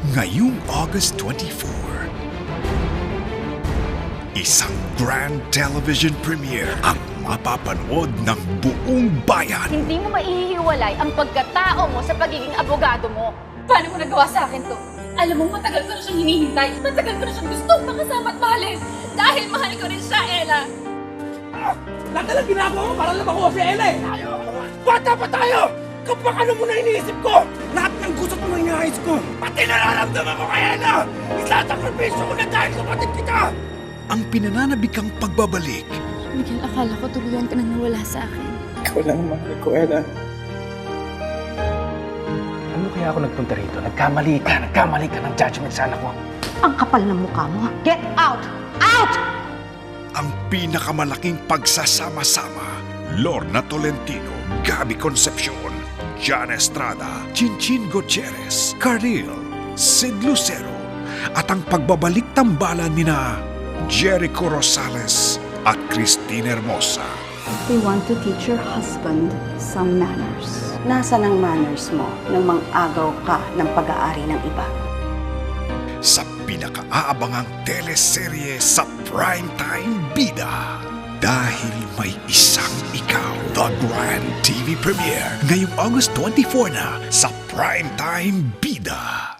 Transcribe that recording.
Ngayong August 24, isang grand television premiere ang mapapanood ng buong bayan. Hindi mo maihiwalay ang pagkatao mo sa pagiging abogado mo. Paano mo nagawa sa akin to? Alam mo, matagal ko na siyang hinihintay. Matagal ko na siyang gustong makasama at mahalin. Dahil mahal ko rin siya, Ella. Lahat na lang ginagawa mo para lumakuha si Ella eh! Bata pa tayo! Kapag ano mo na iniisip ko! Lahat ng gusto mo inaayos ko! Pati nararamdaman ko kay Ella! Isasakripisyo ko na dahil kapatid kita! Ang pinananabikang pagbabalik Miguel, akala ko tuluyan ka na nawala sa akin. Ikaw lang ang mahal ko, Ella. Ano kaya ako nagpunta rito? Nagkamali ka! Nagkamali ka ng judgment sa anak ko! Ang kapal ng mukha mo. Get out! Out! ang pinakamalaking pagsasama-sama. Lorna Tolentino, Gabi Concepcion, Jan Estrada, Chinchin Gutierrez, Carril, Sid Lucero, at ang pagbabalik tambalan nina Jericho Rosales at Christine Hermosa. We want to teach your husband some manners. Nasaan ang manners mo nang mang-agaw ka ng pag-aari ng iba? sa pinakaabangang teleserye sa Primetime Bida. Dahil may isang ikaw, The Grand TV Premiere, ngayong August 24 na sa Primetime Bida.